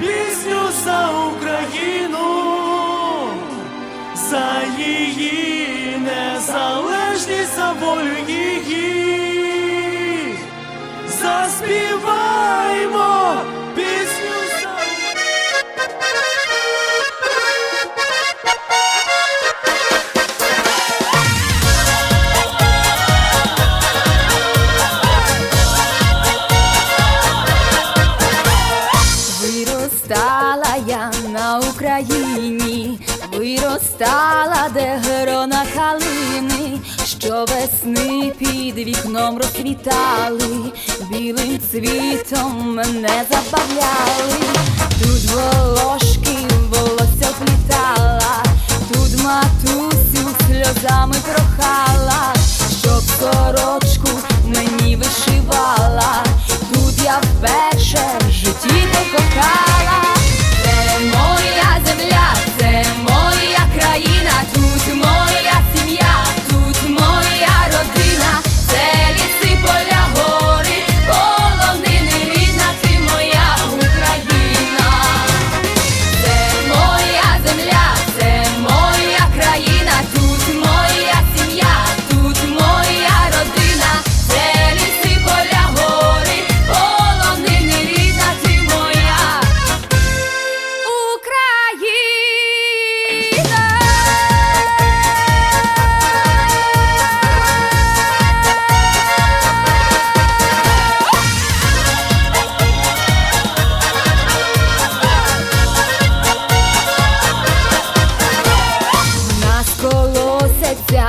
пісню за Україну, за її незалежність, за волю її. Заспіваймо виростала, де грона калини, що весни під вікном розквітали, білим цвітом мене забавляли, тут волошки волосся плітала, тут матусю сльозами прохала,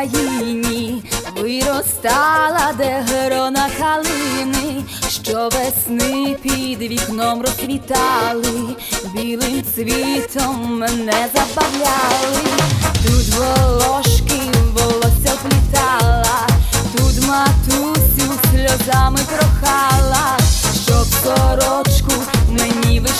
країні виростала, де грона калини, що весни під вікном розквітали, білим цвітом мене забавляли, тут волошки волосся плітала, тут матусю сльозами прохала, щоб корочку мені вишивала.